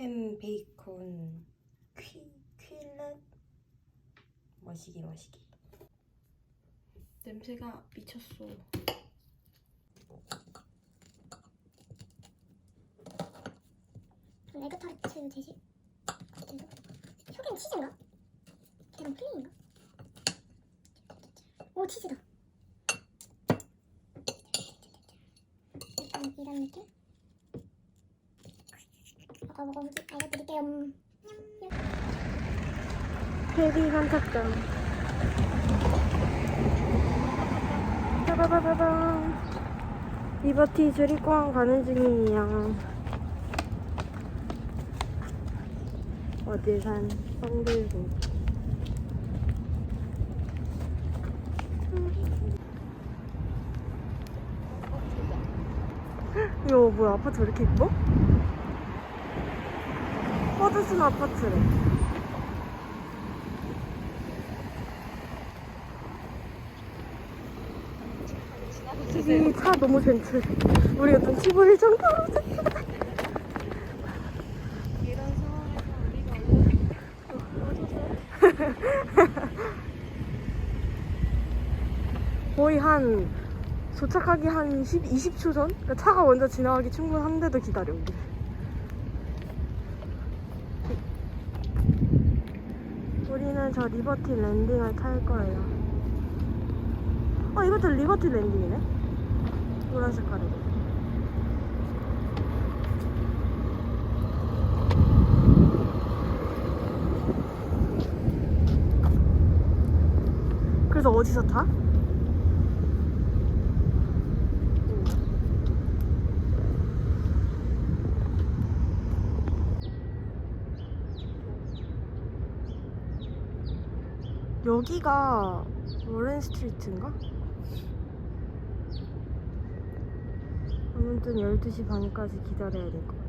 햄 베이컨 퀴 퀴렛 머시기 머시기 냄새가 미쳤어 그럼 에그 타르트 되지? 그래서 여긴 치즈인가? 계란 플레인인가? 오 치즈다. 약간 이런 느낌? 먹어 먹어보지 알려드릴게요. 헤비 선착장 빠바바바밤 리버티 주립공항 가는 중이에요. 어딜 산 성들고. 이거 뭐야? 아파트 왜 이렇게 이뻐? 퍼드슨 아파트래 이차 너무 젠틀. 우리가 눈치 보일 정도로 젠틀. 이런 상황에서 우리가 거의 한 도착하기 한 10, 20초 전? 그러니까 차가 먼저 지나가기 충분한데도 기다려 우리. 우리는 저 리버티 랜딩을 탈 거예요. 어 이것도 리버티 랜딩이네. 노란 색깔이고. 그래서 어디서 타? 여기가 워렌 스트리트인가? 아무튼 12시 반까지 기다려야 될 것 같은데.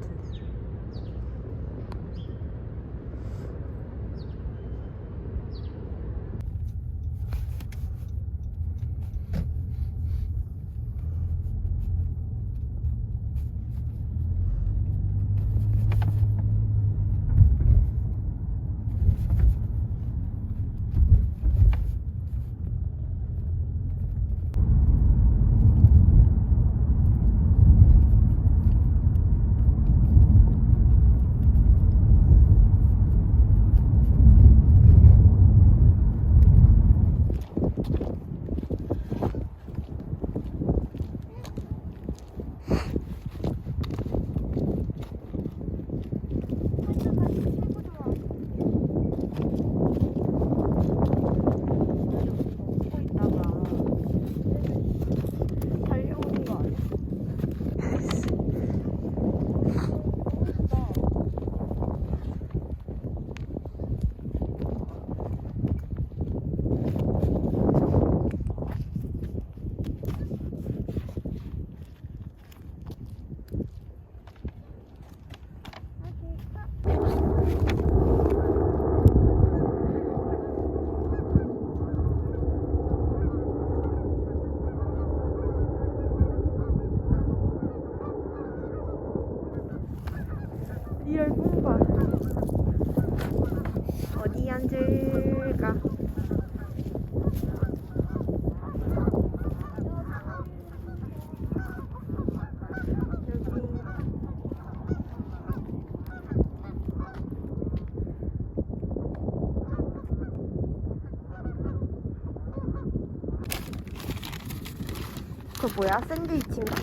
그거 뭐야? 샌드위치인가?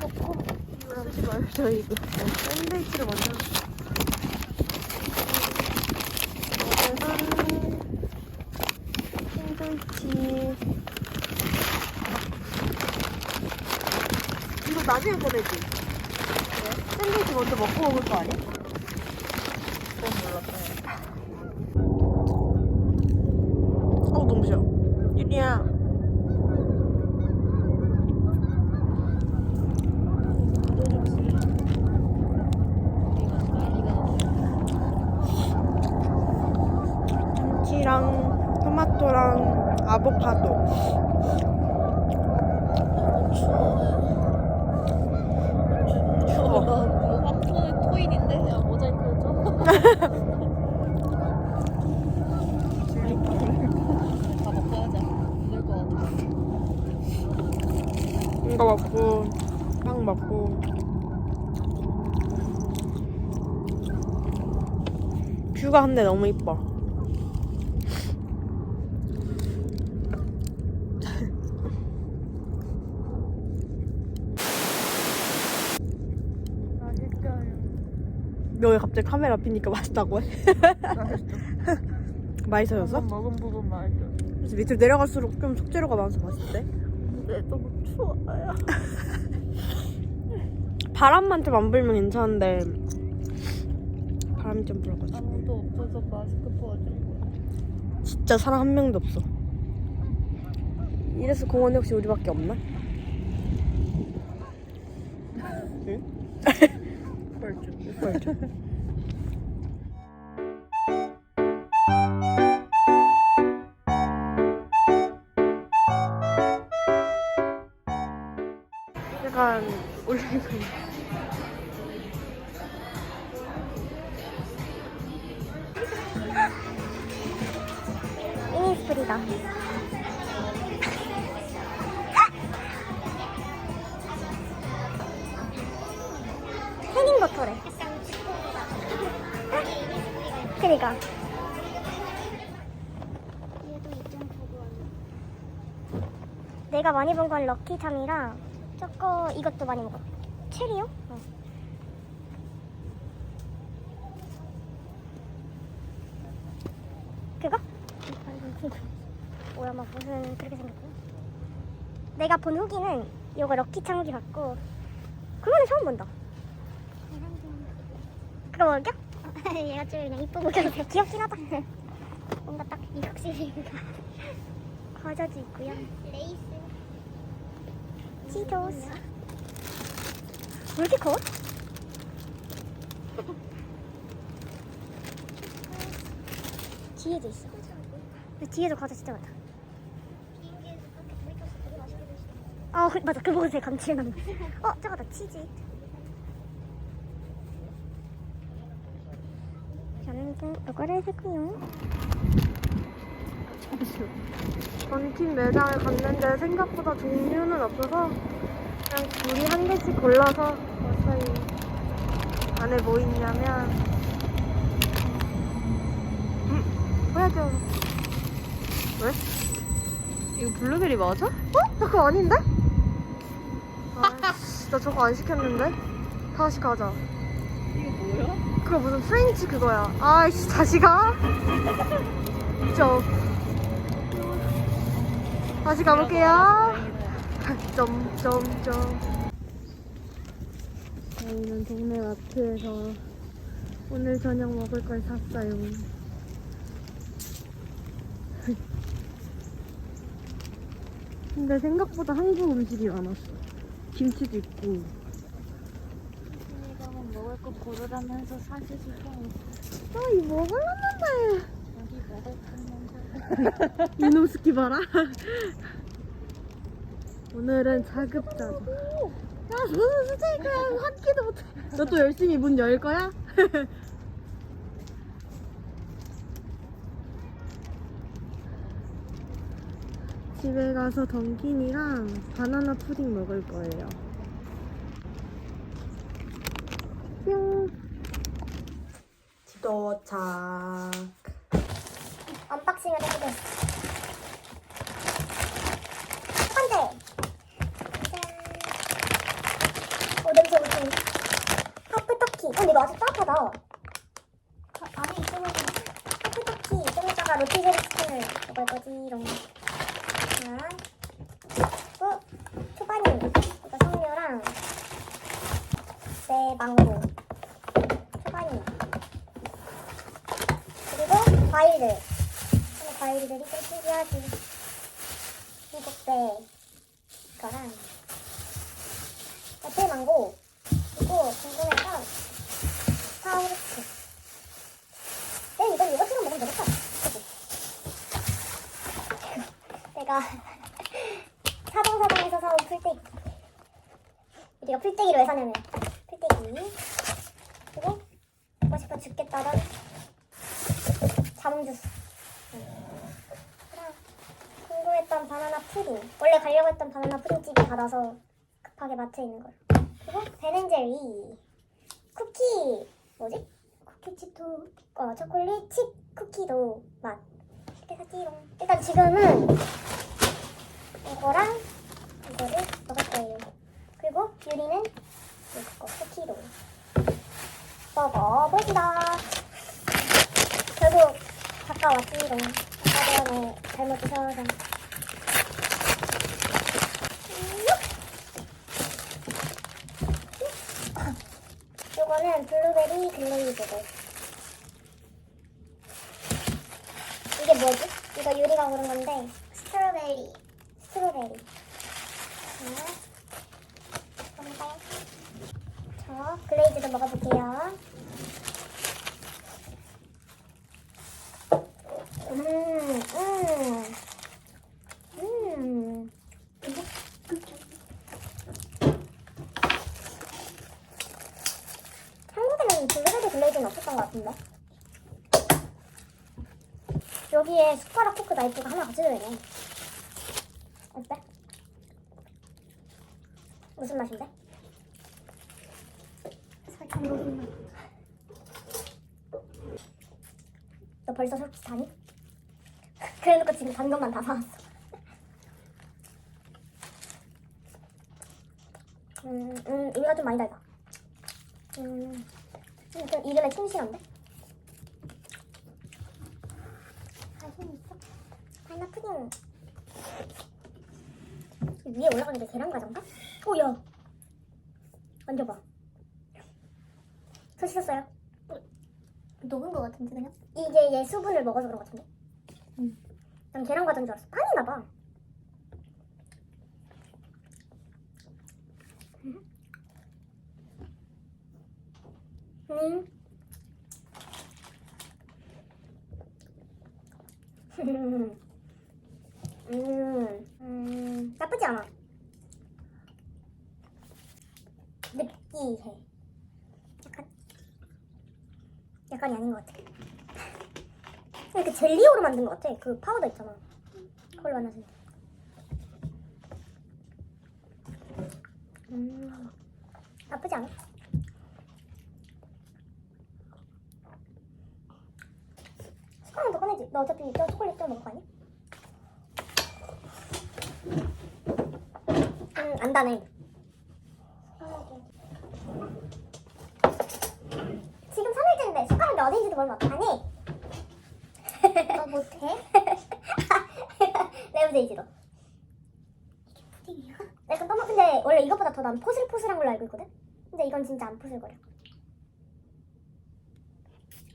초코? 이거 쓰지 말자 이거 샌드위치를 먼저 샌드위치 이거 나중에 꺼내지? 샌드위치 먼저 먹고 먹을 거 아니야? 감자랑 토마토랑 아보카도. 이거 먹고 빵 먹고. 뷰가 근데 너무 이뻐. 왜 갑자기 카메라 앞이니까 맛있다고 해? 맛있어. 맛있어졌어? 먹은 부분 맛있어. 그래서 밑으로 내려갈수록 좀 속재료가 많아서 맛있대 근데 너무 추워요. 바람만 좀 안 불면 괜찮은데 바람이 좀 불어가지고 아무도 없어서 마스크 벗은 거야. 진짜 사람 한 명도 없어 이래서 공원에 혹시 우리밖에 없나? 뻘쭘. 뻘쭘 약 이니스프리다. 해닝버터래. 그니까. 내가 많이 본 건 럭키탐이랑 저거 이것도 많이 먹어. 체리요? 어. 그거? 뭐야 막 무슨 그렇게 생겼고 후기는 이거 럭키창 후기 같고 그거는 처음 본다. 그거 먹을겨? 얘가 좀 그냥 이쁘고 그냥 귀엽긴 하다. 뭔가 딱 미국식인 과자도 있고요. 레이스. 치토스. 왜 이렇게 커? 뒤에도 있어. 뒤에도 과자 진짜 많다 아 그- 맞아 그곳에 감칠맛 어 저거다 치즈 저는 그 이거를 샀고요 전팀 매장에 갔는데 생각보다 종류는 없어서 그냥 둘이 한 개씩 골라서 왔어요. 안에 뭐 있냐면 음, 보여줘. 왜? 이거 블루베리 맞아? 어? 나 그거 아닌데? 나 저거 안 시켰는데? 다시 가자. 이거 뭐야? 그거 무슨 프렌치 그거야. 아이씨, 다시 가. 저. 다시 가볼게요. 점 점 점. 저희는 동네 마트에서 오늘 저녁 먹을 걸 샀어요. 근데 생각보다 한국 음식이 많았어. 김치도 있고. 내가 먹을 거 고르라면서 사실 시켜. 아, 이거 먹으려는 데. 여기 먹을 거면 이놈 스키 봐라. 오늘은 자급자족. 야, 저는 솔직히 한 끼도 못해. 너 또 열심히 문 열 거야? 집에 가서 던킨이랑 바나나 푸딩 먹을 거예요. 뿅. 도착. 언박싱을 해보겠습니다 첫 번째 짠. 오 냄새 엄청 하프 터키 어, 근데 이거 아직 따뜻하다 어, 안에 있으면 하프 터키 좀 이따가 로티제리 치킨을 먹을 거지 이런 거 하나 그리고 초바니 이거 석류랑 네 망고. 초바니 그리고 과일들. 과일들이 일곱 배 이거랑 애플 망고 그리고 궁금해서 파우르트 네 이건 이것처럼 먹으면 되겠다 그치? 내가 사방사방에서 사온 풀떼기 우리가 풀떼기를 왜 사냐면 풀떼기 그리고 먹고 싶어 죽겠다던 자몽 주스. 그냥 궁금했던 바나나 푸딩. 원래 가려고 했던 바나나 푸딩집이 닫아서 급하게 마트에 있는 걸. 그리고 베렌제리 쿠키 뭐지? 쿠키 치토 어 초콜릿 칩 쿠키도 맛. 이렇게 샀지롱. 일단 지금은 이거랑 이거를 먹을 거예요. 그리고 유리는 이거 쿠키로 먹어봅시다. 결국 가까웠지롱. 아까 전에 잘못 드셔서. 요거는 블루베리 글레이즈들. 이게 뭐지? 이거 유리가 고른 건데 스트로베리. 스트로베리. 자, 먹어볼까요? 저 글레이즈도 먹어볼게요. 음, 음, 음. 한국에는 블루베리 글레이즈는 없었던 것 같은데. 여기에 숟가락 포크 나이프가 하나 같이 들어있네. 어때? 무슨 맛인데? 녹인 맛. 너 벌써 솔직히 다니? 그래놓고 지금 단 것만 다 사왔어. 음, 음, 우리가 좀 많이 달다. 음, 좀 이름에 충실한데? 자신 있어? 바나 푸딩. 위에 올라가는 게 계란 과자인가? 오, 야. 만져봐. 손 씻었어요? 녹은 거 같은데, 그냥? 이게 얘 수분을 먹어서 그런 거 같은데? 응. 난 계란 과자인 줄 알았어. 판이나 봐. 음. 음, 음, 나쁘지 않아. 느끼해. 약간, 약간이 아닌 것 같아. 그냥 그 젤리오로 만든 것 같아. 그 파우더 있잖아. 그걸로 만나서. 음, 나쁘지 않아. 숟가락 더 꺼내지. 너 어차피 저 초콜릿 좀 먹을 거 아니야? 음, 안 다네. 지금 3일째인데 숟가락이 모르면 어떡하니? 너 못해? 레오데이지도. 이게 푸딩이야? 약간 떠먹 근데 원래 이것보다 더 난 포슬포슬한 걸로 알고 있거든? 근데 이건 진짜 안 포슬거려.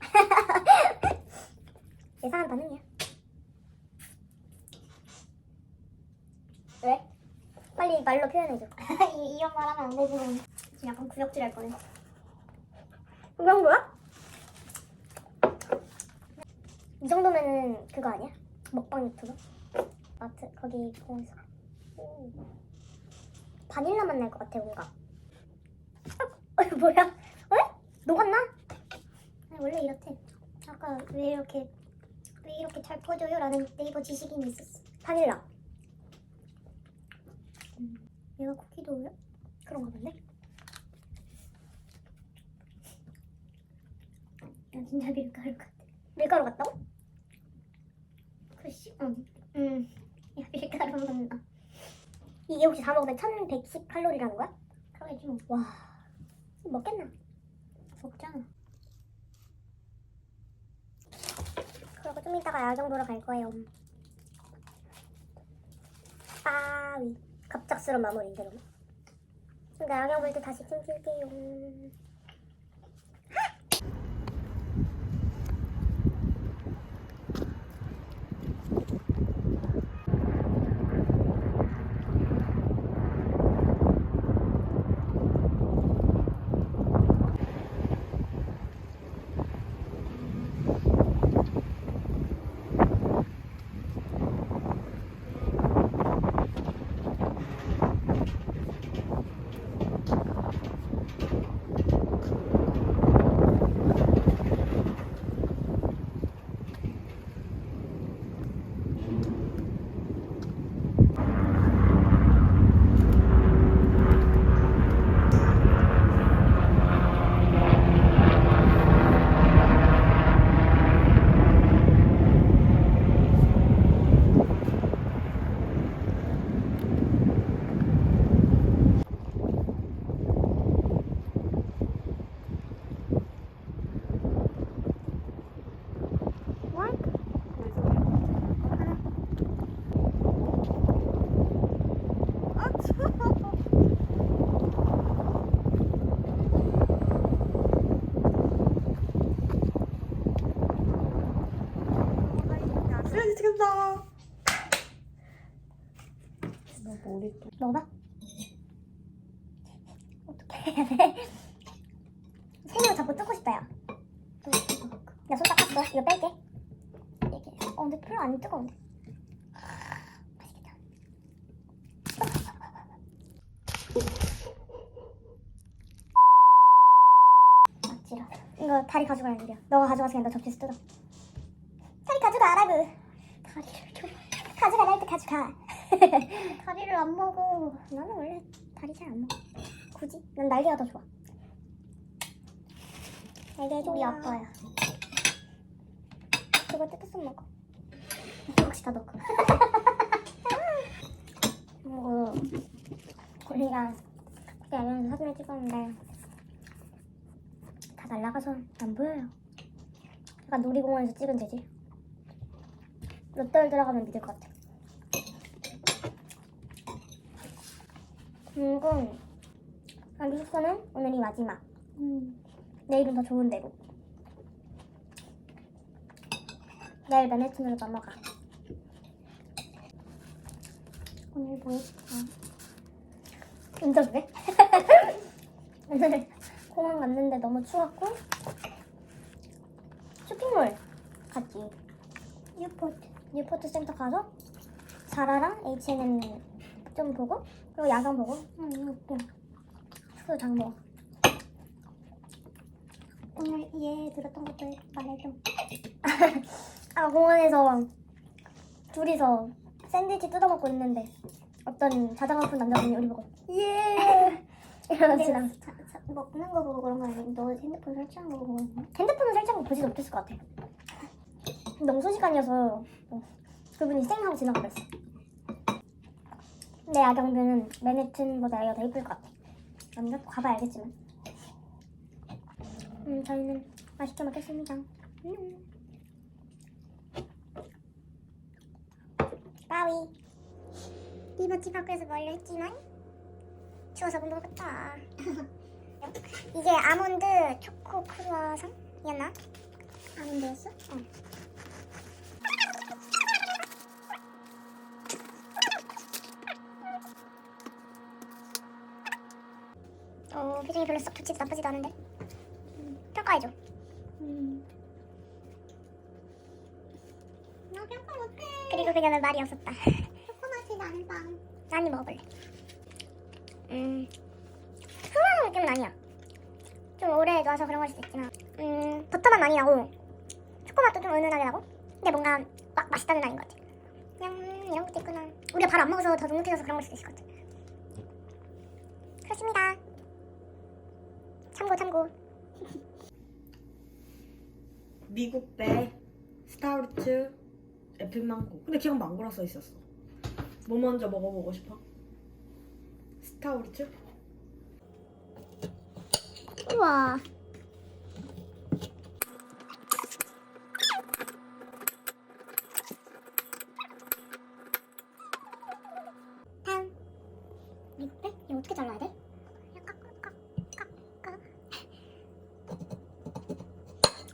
예상한 반응이야. 왜? 빨리 말로 표현해줘. 이, 이런 말 하면 안 되지. 지금 약간 구역질 할. 이 정도야? 이 정도면은 그거 아니야? 먹방 유튜버? 마트 거기 보면서 오. 바닐라 맛 날 것 같아 뭔가 어 뭐야? 왜? 녹았나? 아니, 원래 이렇대 아까 왜 이렇게 왜 이렇게 잘 퍼져요? 라는 네이버 지식인이 있었어 바닐라 음, 얘가 쿠키도우야? 그런가 본데? 야 진짜 밀가루 같아 밀가루 같다고? 글씨? 응. 음. 야, 밀가루 먹나. 이게 혹시 다 먹으면 1110 칼로리라는 거야? 그러겠지 뭐. 와. 먹겠나? 먹잖아. 그리고 좀 이따가 야경 보러 갈 거예요. 빠위. 갑작스러운 마무리인데 너무. 근데 야경 볼 때 다시 찜 찔게요. 어, 근데 별로 안 뜨거운데. 맛있겠다. 아, 지랄. 이거 다리 가져가야 돼. 너가 가져가서 그냥 너 접시에서 뜯어. 다리 가져가라고. 다리를 좀 가져가라 할때 가져가. 다리를 안 먹어. 나는 원래 다리 잘 안 먹어. 굳이? 난 날개가 더 좋아. 날개 쪽이 아파요. 그거 뜯어서 먹어. 혹시 다 넣고. 그리고 고리가 그때 알려서 사진을 찍었는데 다 날라가서 안 보여요. 약간 놀이공원에서 찍은 재질. 롯데월 들어가면 믿을 것 같아. 그리고 여기 숙소는 오늘이 마지막. 내일은 더 좋은 데로. 내일 맨해튼으로 넘어가. 오늘 뭐 했을까? 오늘 공항 갔는데 너무 추웠고 쇼핑몰 갔지. 뉴포트. 뉴포트 센터 가서 자라랑 H&M 좀 보고 그리고 야경 보고 음 이거 숙소 장보 오늘 얘 들었던 것들 말해줘 아 공원에서 둘이서 샌드위치 뜯어먹고 있는데 어떤 자장가 푼 남자분이 우리 보고 예 지나 먹는 거 보고 그런 거 아니고 너 핸드폰 설치한 거 보고 핸드폰을 설치한 거 보지도 못했을 것 같아 너무 순식간이어서 어, 그분이 쌩 하고 지나가 버렸어 내 야경뷰는 맨해튼보다 여기가 더 이쁠 것 같아. 남자 가봐야 알겠지만. 음, 저희는 맛있게 먹겠습니다. 음. 빠위. 이모티 밖에서 멀려 했지만 추워서 못 먹었다. 이게 아몬드 초코 크루아상이었나? 아몬드였어? 응. 어, 표정이 별로 썩 좋지도 나쁘지도 않은데. 음, 평가해줘. 음. 나 평가 못해. 그리고 그녀는 말이 없었다. 초코맛이 나는 빵. 난이 먹어볼래. 음, 흥하는 느낌은 아니야. 좀 오래 놔서 그런 걸 수도 있지만, 음, 버터맛 많이 나고, 초코맛도 좀 은은하게 나고, 근데 뭔가 막 맛있다는 아닌 것 같아. 그냥 음, 이런 것도 있구나. 우리가 바로 안 먹어서 더 눅눅해져서 그런 걸 수도 있을 것 같아. 그렇습니다. 참고 참고. 미국 배 스타우르츠 애플망고. 근데 그냥 망고라 써 있었어. 뭐 먼저 먹어보고 싶어? 스타우르츠? 우와. 다음. 미국배? 이거 어떻게 잘라야 돼? 깍깍깍깍깍.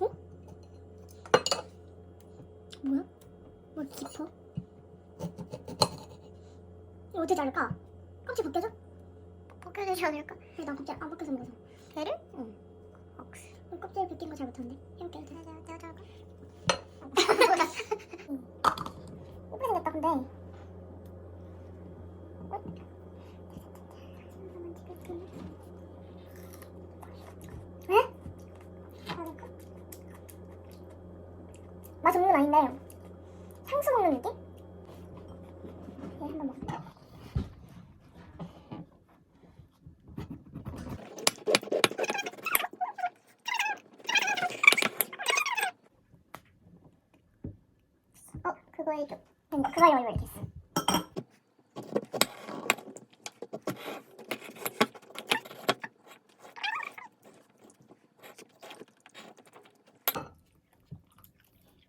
어? 뭐야? 뭐 깊어? 이거 어떻게 자를까? 껍질 벗겨져? 벗겨지지 않을까? 근데 난 껍질 안 벗겨서 먹어서. 배를? 응. 억스. 그럼 껍질 벗긴 거 잘 못하는데. 해볼게. 내가 내가 내가 예쁘게 생겼다 근데. 어? 왜? 잘할까? 맛 없는 건 아닌데 향수 먹는 느낌? 얘 한번 먹자. 그러니까 그거 이거 이렇게 했어.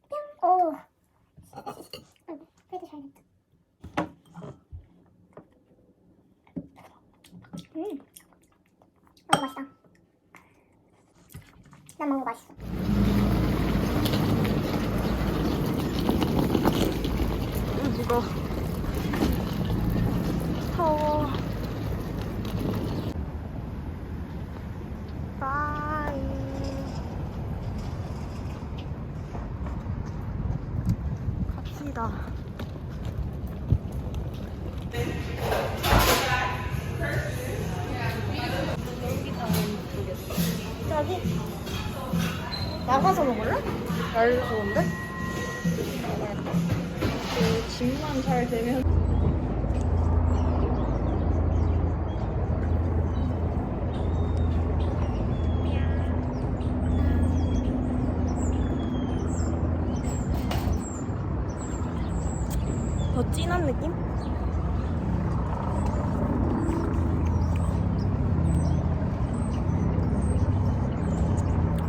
뿅. 오. 아이고, 그래도 잘 됐다. 음. 어, 맛있다. 난 망고 맛있어. 이거. 더워. 바이. 갑시다. 저기? 나가서 먹을래? 날 좋은데? 그 집만 잘 되면 더 진한 느낌?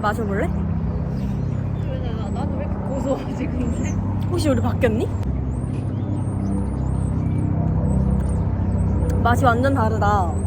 마셔볼래? 그냥 나도 왜 이렇게 고소하지 근데? 혹시 우리 바뀌었니? 맛이 완전 다르다.